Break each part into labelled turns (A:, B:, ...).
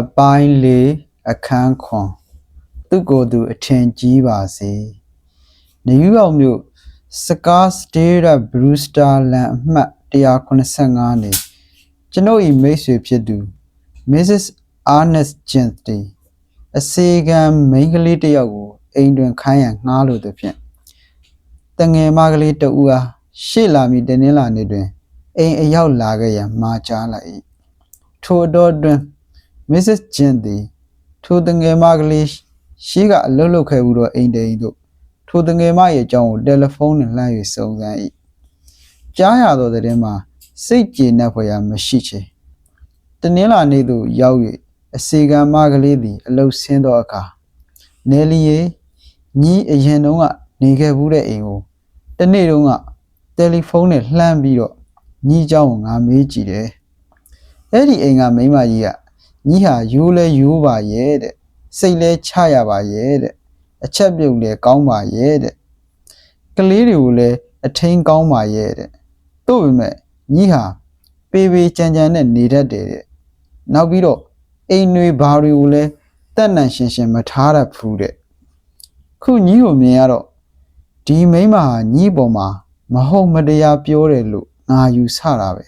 A: အပိုင်းလေးအခန်းခွန်သူကိုယ်သူအထင်ကြီးပါစေနေယူအောင်မြို့စကားစတေးရဘရူစတာလန်အမှတ်185နေကျွန်ုပ်၏မိတ်ဆွေဖြစ်သူ Mrs. Ernest Gentry အစေခံမိန်းကလေးတစ်ယောက်ကိုအိမ်တွင်ခိုင်းရန်ငှားလို့သည်ဖြင့်တငယ်မကလေးတဦးအားရှေ့လာမည်တင်းလာနေတွင်အိမ်အရောက်လာခဲ့ရန်မှာကြားလိုက်၏ထိုအတော့တွင် Mrs. Jin သည်ထိုတငယ်မကလေးရှိကအလုပ်လုပ်ခဲ့ဘူးတော့အိမ်တိန်တို့ထိုတငယ်မရဲ့အကြောင်းကိုတယ်လီဖုန်းနဲ့လှမ်း၍စုံစမ်း၏ကြားရသောသတင်းမှာစိတ်ကျေနပ်ဖွယ်ရာမရှိချေတနင်္လာနေ့သို့ရောက်၍အစီကံမကလေးသည်အလုဆင်းသောအခါနယ်လီယေညီအရင်တုန်းကနေခဲ့ဘူးတဲ့အိမ်ကိုတနေ့တုန်းကတယ်လီဖုန်းနဲ့လှမ်းပြီးတော့ညီเจ้าကိုငါမေးကြည့်တယ်အဲ့ဒီအိမ်ကမိန်းမကြီးက ညီဟာရိုးလဲရိုးပါရဲ့တဲ့စိတ်လဲချရပါရဲ့တဲ့အချက်ပြုတ်လဲကောင်းပါရဲ့တဲ့ကလေးတွေကိုလည်းအထင်းကောင်းပါရဲ့တဲ့တို့ပေမဲ့ညီဟာပေပေကြံကြံနဲ့နေတတ်တယ်တဲ့နောက်ပြီးတော့အိမ်တွေဘာတွေကိုလည်းတက်နန်ရှင်ရှင်မထားတတ်ဘူးတဲ့ခုညီကိုမြင်ရတော့ဒီမိန်းမဟာညီပေါ်မှာမဟုတ်မတရားပြောတယ်လို့ငါယူဆတာပဲ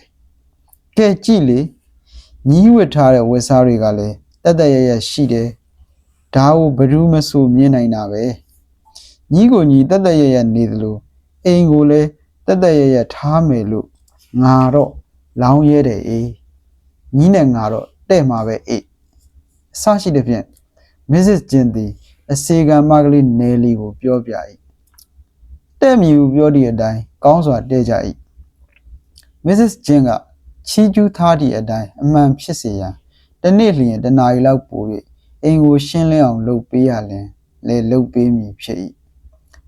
A: ကဲကြည့်လေ ညီးဝတ်ထားတဲ့ဝတ်စားတွေကလည်းတက်တက်ရရရှိတယ်။ဒါကိုဘယ်သူမှဆိုမြင်နိုင်တာပဲ။ညီးကိုညီတက်တက်ရရနေသလိုအိမ်ကိုလည်းတက်တက်ရရထားမယ်လို့ငါတော့လောင်းရဲတယ်အေး။ညီးနဲ့ငါတော့တဲ့မှာပဲအေး။အဆရှိတဲ့ဖြင့် Mrs. Jin သည်အစေခံမကလေးနယ်လီကိုပြောပြ၏။တဲ့မြူပြောသည့်အတိုင်းကောင်းစွာတဲ့ကြ၏။ Mrs. Jin က ချီးကျူးထားသည့်အတိုင်းအမှန်ဖြစ်စေရန်တစ်နေ့လျင်တစ်နာရီလောက်ပို၍အိမ်ကိုရှင်းလင်းအောင်လုပ်ပေးရလင်လေလုပ်ပေးမည်ဖြစ်၏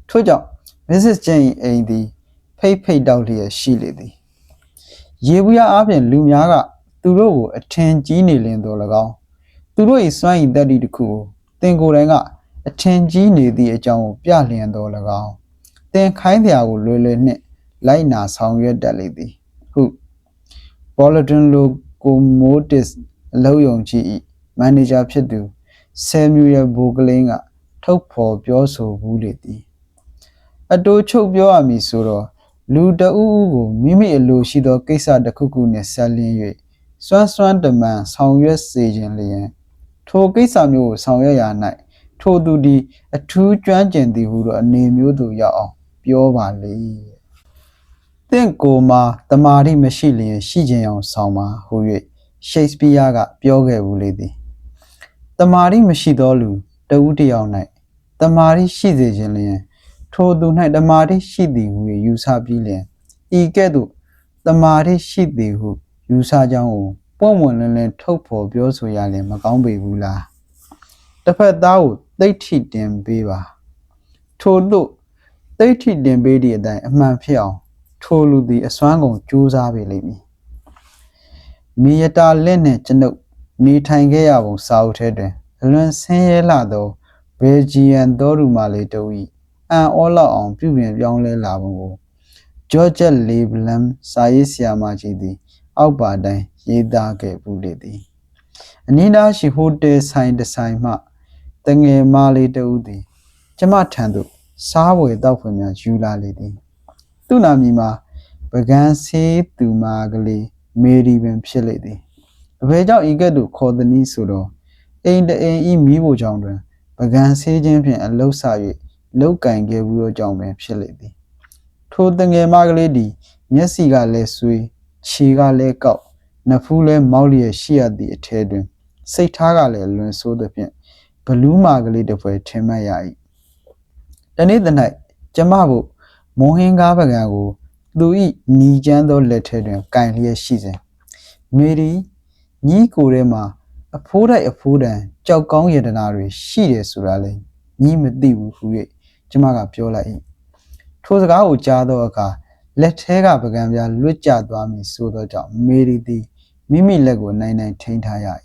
A: ထို့ကြောင့် Mrs. Jane ၏အိမ်သည် ဖိတ်ဖိတ်တောက်လျက်ရှိလေသည်ရေဘူးရအားဖြင့်လူများကသူတို့ကိုအထင်ကြီးနေလင်တော်၎င်းသူတို့၏စွမ်းရည်တတ္တိတစ်ခုကိုသင်ကိုယ်တိုင်ကအထင်ကြီးနေသည့်အကြောင်းကိုပြလျင်တော်၎င်းသင်ခိုင်းတရားကိုလွယ်လွယ်နှင့်လိုက်နာဆောင်ရွက်တတ်လေသည် ဟု Bulletin Locomotives အလုပ်ယုံကြီး၏မန်နေဂျာဖြစ်သူဆယ်မြူရယ်ဘိုကလင်းကထုတ်ဖော်ပြောဆိုဘူးလေသည်အတိုးချုပ်ပြောရမည်ဆိုတော့လူတအူးဦးကိုမိမိအလိုရှိသောကိစ္စတစ်ခုခုနှင့်ဆက်လင်း၍စွမ်းစွမ်းတမန်ဆောင်ရွက်စေခြင်းလျင်ထိုကိစ္စမျိုးကိုဆောင်ရွက်ရာ၌ထိုသူသည်အထူးကျွမ်းကျင်သည်ဟုသောအနေမျိုးသို့ရောက်အောင်ပြောပါလေ တင့်ကိုယ်မှာတမာတိမရှိလျင်ရှိခြင်းအောင်ဆောင်ပါဟု၍ရှိတ်စပီးယားကပြောခဲ့ဘူးလေသည်တမာတိမရှိသောလူတဦးတစ်ယောက်၌တမာတိရှိစေခြင်းလျင်ထိုသူ၌တမာတိရှိသည်ဟုယူဆပြီးလျင်ဤကဲ့သို့တမာတိရှိသည်ဟုယူဆကြောင်းကိုပွင့်ဝင်လင်းလင်းထုတ်ဖော်ပြောဆိုရလင်မကောင်းပေဘူးလားတစ်ဖက်သားကိုသိဋ္ဌိတင်ပေးပါထို့သို့သိဋ္ဌိတင်ပေးသည့်အတိုင်းအမှန်ဖြစ်အောင် ထိုလူသည်အစွမ်းကုန်ကြိုးစားပေလိမ့်မည်မိယတာလက်နှင့်ကျွန်ုပ်နေထိုင်ခဲ့ရပုံစာအုပ်ထဲတွင်အလွန်ဆင်းရဲလာသောဘယ်ဂျီယန်တော်သူမလေးတို့၏အန်အောလောက်အောင်ပြုပြင်ပြောင်းလဲလာပုံကိုဂျော့ဂျက်လေဘလမ်စာရေးဆရာမကြီးသည် အောက်ပါတိုင်းရေးသားခဲ့ပူလေသည်အနီးနားရှိဟိုတယ်ဆိုင်တစ်ဆိုင်မှတငယ်မလေးတဦးသည် ကျမထံသို့စားဝယ်တောက်ဖွယ်များယူလာလေသည် သူ့နာမည်မှာပကန်းဆေးသူမကလေးမေရီပင်ဖြစ်လေသည်အဖေကြောင့်ဤကဲ့သို့ခေါ်သည်နည်းဆိုတော့အိမ်တအိမ်ဤမိဖို့ကြောင့်တွင်ပကန်းဆေးခြင်းဖြင့်အလုဆ၍လောက်ကင်ခဲ့ဘူးသောကြောင့်ပင်ဖြစ်လေသည်ထိုတငယ်မကလေးသည်မျက်စိကလည်းဆွေးခြေကလည်းကောက်နဖူးလည်းမောက်လျက်ရှိရသည့်အထဲတွင် စိတ်ထားကလည်းလွန်ဆိုးသဖြင့်ဘလူးမာကလေးတစ်ဖွဲထင်မှတ်ရ၏တနေ့သ၌ကျမကို မွန်ဟင်းကားပကံကိုသူ၏ညီချမ်းသောလက်ထဲတွင်ကင်လျက်ရှိစဉ်မေရီညီကိုထဲမှာအဖိုးတိုက်အဖိုးတန်ကြောက်ကောင်းယတနာတွေရှိတယ်ဆိုတာလေညီမသိဘူးဟု၍ကျမကပြောလိုက်၏ထိုစကားကိုကြားသောအခါလက်ထဲကပကံပြားလွတ်ကျသွားမည်ဆိုသောကြောင့်မေရီသည်မိမိလက်ကိုနိုင်နိုင်ထိန်းထားရ၏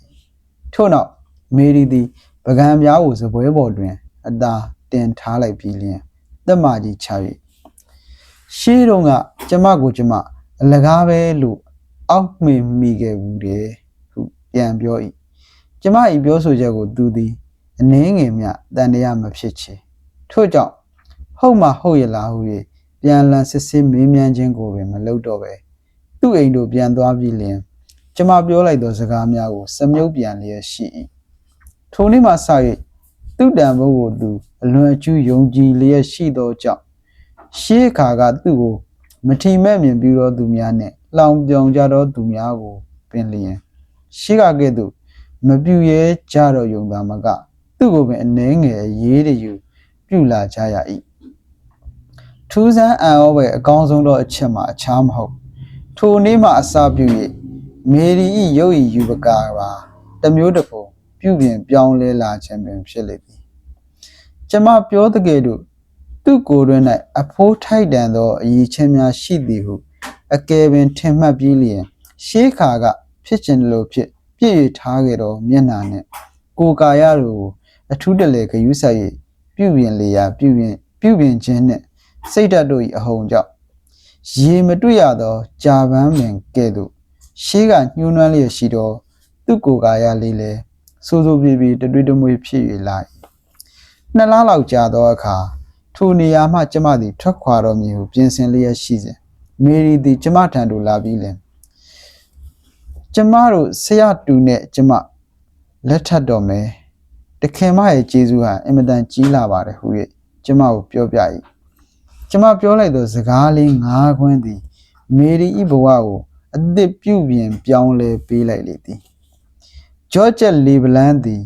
A: ထို့နောက်မေရီသည်ပကံပြားကိုစပွဲပေါ်တွင် အသာတင်ထားလိုက်ပြီးလျှင်တက်မကြီးချ၍ ရှေးတုန်းကကျမကိုကျမအလကားပဲလို့အောက်မေ့မိခဲ့ဘူးတဲ့ဟုပြန်ပြော၏ကျမ၏ပြောဆိုချက်ကိုသူသည်အနှင်းငယ်မြတန်တရားမဖြစ်ချေထို့ကြောင့်ဟုတ်မှဟုတ်ရလားဟု၍ပြန်လည်စစ်ဆေးမေးမြန်းခြင်းကိုပင်မလုပ်တော့ပဲသူ့အိမ်သို့ပြန်သွားပြီးလျှင်ကျမပြောလိုက်သောစကားများကိုစမြုပ်ပြန်လျက်ရှိ၏ထိုနေ့မှစ၍သူ့တန်ဖိုးကိုသူအလွန်အကျူးယုံကြည်လျက်ရှိသောကြောင့် ရှေးအခါကသူ့ကိုမထီမဲ့မြင်ပြီးသောသူများနှင့်လောင်ပြောင်ကြသောသူများကိုပင်လျင်ရှေးကကဲ့သို့မပြူရဲကြတော့ယုံသားမက သူ့ကိုပင်အနှဲငယ်ရေးတယူပြုလာကြရ၏ထူးဆန်းအံ့ဩပဲအကောင်းဆုံးသောအချက်မှာအခြားမဟုတ် ထိုနေ့မှအစပြု၍မေရီ၏ရုပ်၏ယူပကာပါတစ်မျိုးတစ်ပုံပြုပြင်ပြောင်းလဲလာခြင်းပင်ဖြစ်လေသည်ကျမပြောတကယ်လို့ သူ့ကိုယ်တွင်၌အဖိုးထိုက်တန်သောအရေးချင်းများရှိသည်ဟုအကယ်ပင်ထင်မှတ်ပြီးလျင် ရှေးခါကဖြစ်ခြင်းလို့ဖြစ်ပြည့်ရထားခဲ့သောမျက်နှာနှင့်ကိုယ်ကာယတို့ကိုအထူးတလဲဂယုဆိုင်၍ပြုပြင်လေရာပြုပြင်ပြုပြင်ခြင်းနှင့်စိတ်ဓာတ်တို့၏အဟုန်ကြောင့်ရေမတွေ့ရသောကြာပန်းပင်ကဲ့သို့ရှေးကညှိုးနှွမ်းလျက်ရှိသောသူ့ကိုယ်ကာယလေးလည်းစိုးစိုးပြေးပြေးတတွေးတမွေဖြစ်၍လာ၏နှစ်လလောက်ကြာသောအခါ ထိုနေရာမှကျမသည်ထွက်ခွာတော်မူဟုပြင်ဆင်လျက်ရှိစဉ်မေရီသည်ကျမထံသို့လာပြီးလင်ကျမတို့ဆရာတူနဲ့ကျမလက်ထပ်တော်မယ်တခင်မရဲ့ကျေးဇူးဟာအင်မတန်ကြီးလာပါတယ်ဟု၍ကျမကိုပြောပြ၏ကျမပြောလိုက်သောစကားလေး၅ခွန်းသည်မေရီဤဘဝကိုအသစ်ပြုပြင်ပြောင်းလဲပေးလိုက်လေသည်ဂျော့ဂျက်လီဗလန်သည်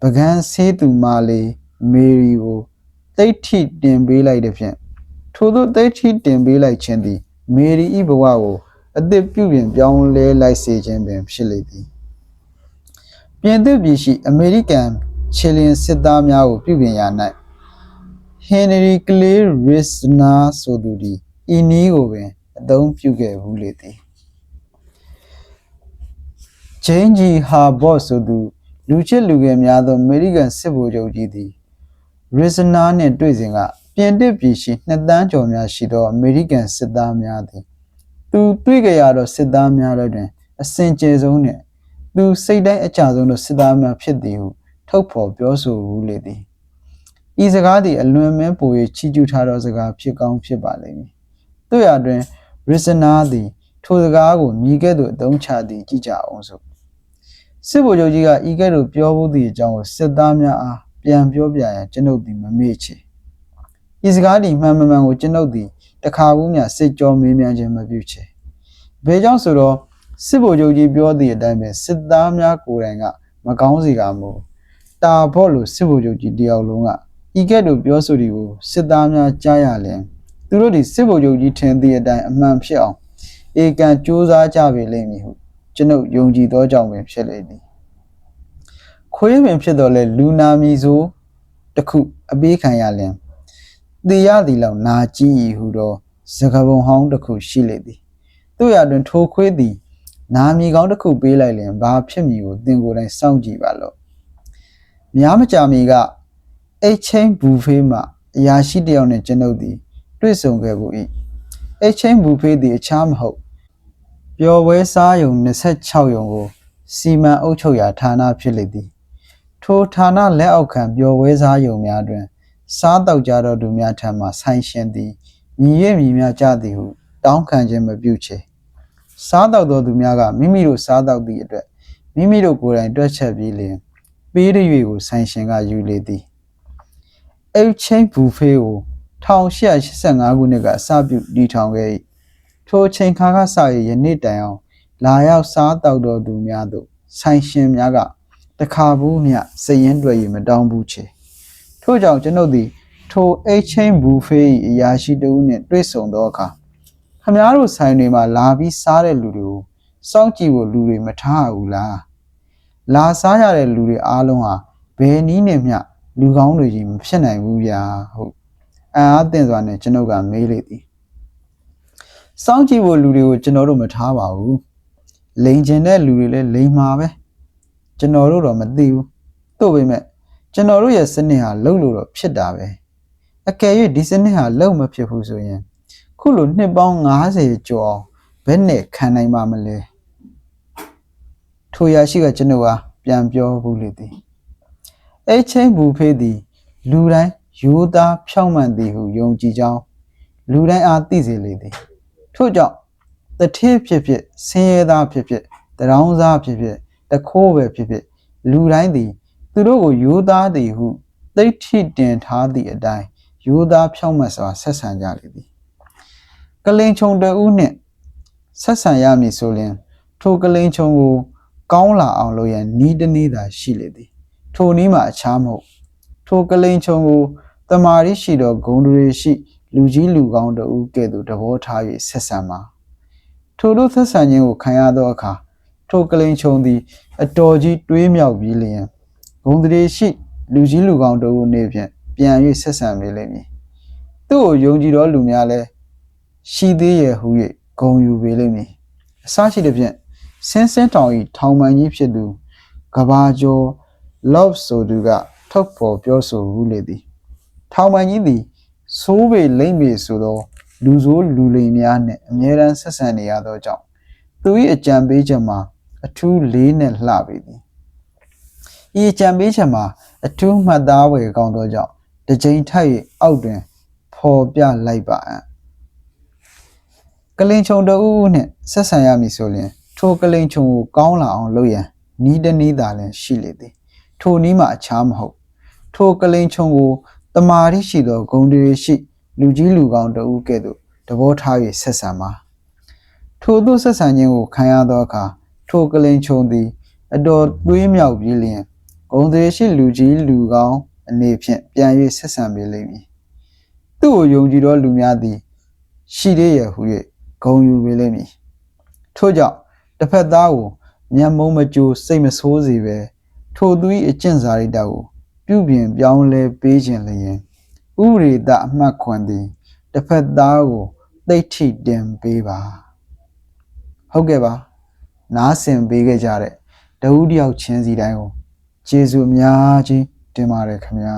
A: ပကန်းဆေးသူမလေးမေရီကို တိတ်ထိတင်ပေးလိုက်တဲ့ဖြင့်ထို့သောတိတ်ထိတင်ပေးလိုက်ခြင်းသည် မေရီဤဘဝကိုအသစ်ပြုပြင်ပြောင်းလဲလိုက်စေခြင်းပင်ဖြစ်လေသည်ပြင်သစ်ပြည်ရှိ အမေရိကန်ချီလင်စစ်သားများကိုပြုပြင်ရာ၌ဟင်နရီကလေးရစ်နာဆိုသူသည်ဤနည်းကိုပင်အသုံးပြုခဲ့ဘူးလေသည်ဂျိန်းဂျီဟာဘော့ဆိုသူလူချစ်လူငယ်များသောအမေရိကန်စစ်ဗိုလ်ချုပ်ကြီးသည် ရစ်နာနှင့်တွေ့စဉ်ကပြင်သစ်ပြည်ရှိနှစ်တန်းကျော်များရှိသောအမေရိကန်စစ်သားများသည်သူတွေ့ကြရသောစစ်သားများတို့တွင် အစင်ကြယ်ဆုံးနှင့်သူစိတ်တိုင်းအကြဆုံးသောစစ်သားများဖြစ်သည်ဟုထုတ်ဖော်ပြောဆိုဘူးလေသည်ဤစကားသည်အလွန်မဲပို၍ချီးကျူးထားသောစကားဖြစ်ကောင်းဖြစ်ပါလိမ့်မည်တို့ရတွင်ရစ်စနာသည်ထိုစကားကိုမိကဲ့သို့အသုံးချသည်ကြည့်ကြအောင်စို့စစ်ဗိုလ်ချုပ်ကြီးကဤကဲ့သို့ပြောဖို့သည့်အကြောင်းကိုစစ်သားများအား ပြန်ပြောပြရန်ကျွန်ုပ်သည်မမေ့ချေဤစကားသည်မှန်မှန်မှန်ကိုကျွန်ုပ်သည်တခါဘူးမျှစိတ်ကြောမေးမြန်းခြင်းမပြုချေဘယ်ကြောင့်ဆိုတော့စစ်ဗိုလ်ချုပ်ကြီးပြောသည့်အတိုင်းပဲစစ်သားများကိုယ်တိုင်ကမကောင်းစီကမို့တာဖို့လို့စစ်ဗိုလ်ချုပ်ကြီးတယောက်လုံးကဤကဲ့သို့ပြောဆိုသည်ကိုစစ်သားများကြားရလင်သူတို့ဒီစစ်ဗိုလ်ချုပ်ကြီးထင်သည့်အတိုင်းအမှန်ဖြစ်အောင်ဧကန်စူးစမ်းကြပေလိမ့်မည်ဟုကျွန်ုပ်ယုံကြည်သောကြောင့်ပင်ဖြစ်လေသည် ခွေးပင်ဖြစ်တော်လဲလူနာမီဆိုတစ်ခုအပေးခံရလင်တေရသည်လောက်နာကြည့်၏ဟုသောစကားပုံဟောင်းတစ်ခုရှိလေသည်တို့ရတွင်ထိုခွေးသည်နာမီကောင်းတစ်ခုပေးလိုက်လင်ဘာဖြစ်မည်ကိုသင်ကိုယ်တိုင်စောင့်ကြည့်ပါလော့များမကြာမီကအိတ်ချင်းဘူဖေးမှအရာရှိတစ်ယောက်နှင့်ကျွန်ုပ်သည်တွေ့ဆုံခဲ့ဘူး၏အိတ်ချင်းဘူဖေးသည်အခြားမဟုတ်ပျော်ပွဲစားယုံ26ယုံကိုစီမံအုပ်ချုပ်ရာဌာနဖြစ်လေသည် ထိုဌာနလက်အောက်ခံပျော်ပွဲစားယုံများတွင် စားတောက်ကြသောသူများထံမှဆိုင်ရှင်သည်မြည်ရမြည်များကြသည်ဟုတောင်းခံခြင်းမပြုချေစားတောက်သောသူများကမိမိတို့စားတောက်သည့်အတွက်မိမိတို့ကိုယ်တိုင်တွက်ချက်ပြီးလျင်ပေးရ၍ကိုဆိုင်ရှင်ကယူလေသည်အိတ်ချင်းဘူဖေးကို1885ခုနှစ်ကအစပြုတည်ထောင်ခဲ့၏ထိုအချိန်ခါကစ၍ယနေ့တိုင်အောင် လာရောက်စားတောက်တော်သူများတို့ဆိုင်ရှင်များက တခါဘူးမျှစည်ရင်တွေ့၍မတောင်းဘူးချေထို့ကြောင့်ကျွန်ုပ်သည်ထိုအိတ်ချင်းဘူဖေး၏အရာရှိတဦးနှင့်တွေ့ဆုံသောအခါခမားတို့ဆိုင်တွေမှာလာပြီးစားတဲ့လူတွေကိုစောင့်ကြည့်ဖို့လူတွေမထားဘူးလားလာစားရတဲ့လူတွေအားလုံးဟာဘယ်နည်းနဲ့မျှလူကောင်းတွေကြီးမဖြစ်နိုင်ဘူးဗျာဟုတ်အံ့အားသင့်စွာနဲ့ကျွန်ုပ်ကမေးလေသည်စောင့်ကြည့်ဖို့လူတွေကိုကျွန်တော်တို့မထားပါဘူးလိန်ကျင်တဲ့လူတွေလည်းလိန်မှာပဲ ကျွန်တော်တို့တော့မသိဘူးတို့ပေမဲ့ကျွန်တော်တို့ရဲ့စနစ်ဟာလုံလို့တော့ဖြစ်တာပဲအကယ်၍ဒီစနစ်ဟာလုံမဖြစ်ဘူးဆိုရင်ခုလိုနှစ်ပေါင်း90ကျော်ဘယ်နဲ့ခံနိုင်ပါမလဲထိုရရှိကကျွန်တော်ဟာပြန်ပြောဘူးလေသည်အိတ်ချင်းဘူဖေးသည်လူတိုင်းယူသားဖြောင့်မတ်သည်ဟုယုံကြည်ကြောင်းလူတိုင်းအားသိစေလေသည်ထို့ကြောင့်တထေးဖြစ်ဖြစ်ဆင်းရဲသားဖြစ်ဖြစ်တရောင်းစားဖြစ်ဖြစ် တခိုးပဲဖြစ်ဖြစ်လူတိုင်းသည် သူတို့ကိုယူသားသည်ဟုသိဋ္ဌိတင်ထားသည့်အတိုင်းယူသားဖြောင့်မတ်စွာဆက်ဆံကြလေသည်ကလင်ချုံတဦးနှင့်ဆက်ဆံရမည်ဆိုရင် ထိုကလင်ချုံကို ကောင်းလာအောင်လုပ်ရန်ဤတနည်းသာရှိလေသည် ထိုနည်းမှာအခြားမဟုတ်ထိုကလိန်ချုံကိုတမာရီရှိသောဂုံတွေရှိ လူကြီးလူကောင်းတို့ကဲ့သို့တဘောထား၍ဆက်ဆံပါထိုတို့ဆက်ဆံခြင်းကိုခံရသောအခါ ထိုကလိန်ချုံသည် အတော်ကြီးတွေးမြောက်ပြီးလျင်ဂုံတွေရှိ လူကြီးလူကောင်းတို့နေဖြင့်ပြန်၍ဆက်ဆံပေးလိမ့်မည်သူ့ကိုယုံကြည်သောလူများလည်းရှိသေးရဲ့ဟု၍ဂုံယူပေးလိမ့်မည်အစရှိသည်ဖြင့်ဆင်းဆင်းတောင်၏ထောင်ပန်ကြီးဖြစ်သူကဘာကျော် love ဆိုသူကထုတ်ဖော်ပြောဆိုဘူးလေသည် ထောင်ပန်ကြီးသည်စိုးပေလိမ့်ပေဆိုသောလူဆိုးလူလိမ်များနှင့်အမြဲတမ်းဆက်ဆံနေရသောကြောင့်သူ၏အကြံပေးချက်မှာ အထူးလေးနဲ့လှပေသည်ဤအကြံပေးချက်မှာအထူးမှတ်သားဝယ်ကောင်းသောကြောင့်တစ်ကြိမ်ထပ်၍အောက်တွင်ဖော်ပြလိုက်ပါအံ့ကလင်ချုံတဦးဦးနှင့်ဆက်ဆံရမည်ဆိုရင် ထိုကလင်ချုံကိုကောင်းလာအောင်လုပ်ရန်ဤတနည်းသာလည်းရှိလေသည် ထိုနည်းမှအခြားမဟုတ် ထိုကလိန်ချုံကိုတမာရီရှိသောဂုံတွေရှိ လူကြီးလူကောင်းတို့ကဲ့သို့တဘောထား၍ဆက်ဆံပါထိုသို့ဆက်ဆံခြင်းကိုခံရသောအခါ ထိုကလိန်ချုံသည် အတော်တွေးမြောက်ပြီးလျင်ဂုံတွေရှိလူကြီးလူကောင်းအနေဖြင့်ပြန်၍ဆက်ဆံပေးလိမ့်မည်သူ့ကိုယုံကြည်သောလူများသည် ရှိသေးရဟု၍ဂုံယူပေးလိမ့်မည်ထို့ကြောင့်တစ်ဖက်သားကိုမျက်မုံးမကြိုးစိတ်မဆိုးစေပဲထိုသူ၏အကျင့်စာရိတ္တကိုပြုပြင်ပြောင်းလဲပေးခြင်းလျင်ဥရိဒအမှတ်ခွန်သည်တစ်ဖက်သားကိုသိဋ္ဌိတင်ပေးပါဟုတ်ကဲ့ပါ နားဆင်ပေးခဲ့ကြတဲ့တဦးတယောက်ချင်းစီတိုင်းကိုကျေးဇူးအများကြီးတင်ပါတယ်ခင်ဗျာ